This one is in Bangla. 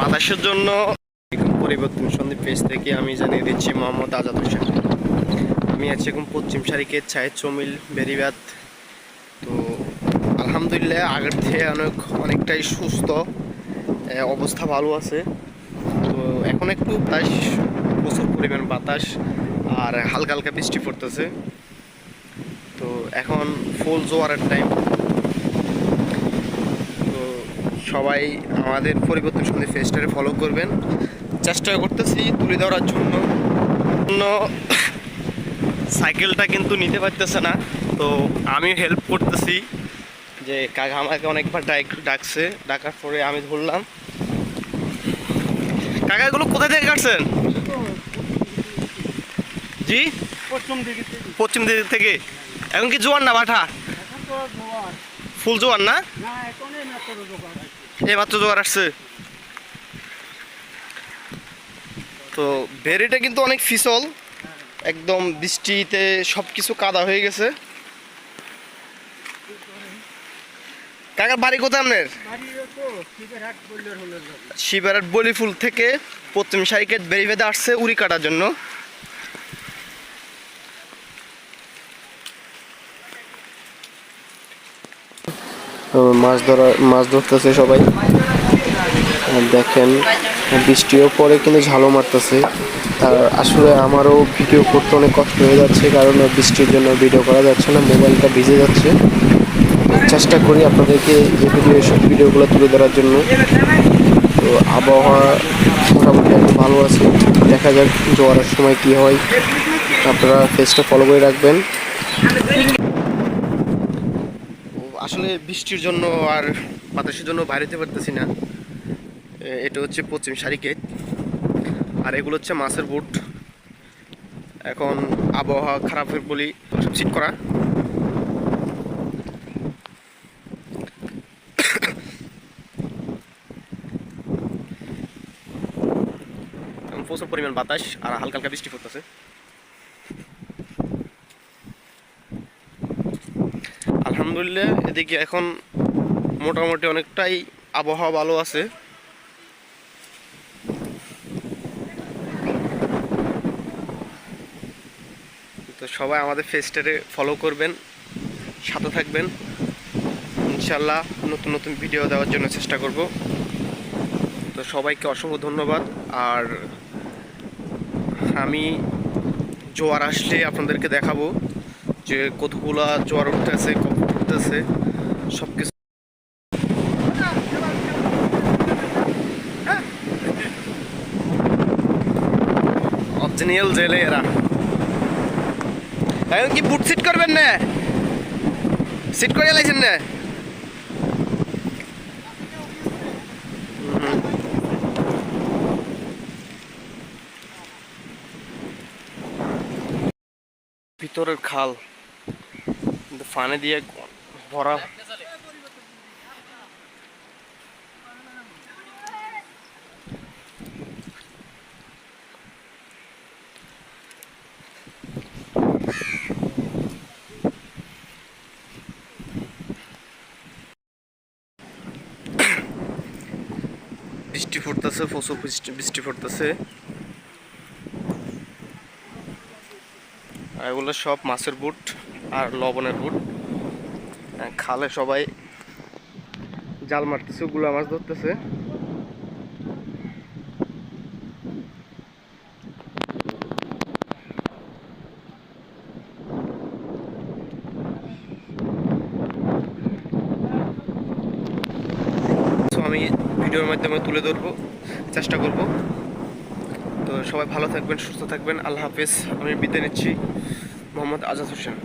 বাতাসের জন্য পরিবর্তন সন্দীপ পেজ থেকে আমি জানিয়ে দিচ্ছি মোহাম্মদ আজাদ হোসেন। আমি আছি এখন পশ্চিম সারিকে ছায়ের চমিল, বেরিবাদ। তো আলহামদুলিল্লাহ আগের থেকে অনেক, অনেকটাই সুস্থ অবস্থা ভালো আছে। তো এখন একটু বাতাস প্রচুর পরিমাণ বাতাস আর হালকা হালকা বৃষ্টি পড়তেছে। তো এখন ফুল জোয়ারের টাইম সবাই আমাদের পরিবর্তন সন্ধি ফেস্টারে ফলো করবেন। চেষ্টা করতেছি তুলে ধরার জন্য। জন্য সাইকেলটা কিন্তু নিতে পারতেছে না তো আমি হেল্প করতেছি যে কাকা আমাকে অনেকবার ডাক ডাকছে ডাকার পরে আমি ধরলাম। কাকা এগুলো কোথায় থেকে কাটছেন? জি? পশ্চিম দিকে থেকে। এখন কি জোয়ার না বাঠা। ফুল জোয়ার না। এই মাত্র জোয়ার আসছে। তো ভেরিটা কিন্তু অনেক ফিসল। একদম বৃষ্টিতে সব কিছু কাদা হয়ে গেছে। কাকার বাড়ি কোথায় আপনার? শিবেরহাট বলিফুল থেকে পশ্চিম সাইকেট বেরিবেদে আসছে উড়ি কাটার জন্য। মাছ ধরা, মাছ ধরতেছে সবাই। দেখেন, বৃষ্টিও পরে কিন্তু ঝালো মারতেছে। আর আসলে আমারও ভিডিও করতে অনেক কষ্ট হয়ে যাচ্ছে, কারণ বৃষ্টির জন্য ভিডিও করা যাচ্ছে না, মোবাইলটা ভিজে যাচ্ছে। চেষ্টা করি আপনাদেরকে এই ভিডিও সব ভিডিওগুলো তুলে ধরার জন্য। তো আবহাওয়া মোটামুটি এখন ভালো আছে। দেখা যাক জোয়ারের সময় কি হয়। আপনারা ফেসটা ফলো করে রাখবেন। আসলে বৃষ্টির জন্য আর বাতাসের জন্য বাইরে যেতে পারতেছি না। এটা হচ্ছে পশ্চিম সারিকেট আর এগুলো হচ্ছে মাছের বুট। এখন আবহাওয়া খারাপের বলি সব করা। প্রচুর পরিমাণ বাতাস আর হালকা হালকা বৃষ্টি পড়তেছে। আলহামদুলিল্লাহ, এদিকে এখন মোটামুটি অনেকটাই আবহাওয়া ভালো আছে। তো সবাই আমাদের ফেস্টারে ফলো করবেন, সাথে থাকবেন। ইনশাল্লাহ নতুন নতুন ভিডিও দেওয়ার জন্য চেষ্টা করব। তো সবাইকে অসংখ্য ধন্যবাদ। আর আমি জোয়ার আসলে আপনাদেরকে দেখাবো যে কতগুলা জোয়ার উঠতেছে উঠতেছে সব কিছু জেলে এরা। এখন কি বুট সিট করবেন না? সিট করে লাইছেন না? ভিতরের খাল। ফানে দিয়ে ভরা। বৃষ্টি পড়তেছে প্রচুর বৃষ্টি বৃষ্টি পড়তেছে। এগুলো সব মাছের বুট আর লবণের বুট। খালে সবাই জাল মারতেছে, গুলা মাছ ধরতেছে। আমি ভিডিওর মাধ্যমে তুলে ধরবো, চেষ্টা করব। তো সবাই ভালো থাকবেন, সুস্থ থাকবেন। আল্লাহ হাফেজ। আমি বিদায় নিচ্ছি। মোহাম্মদ আজাদ হোসেন।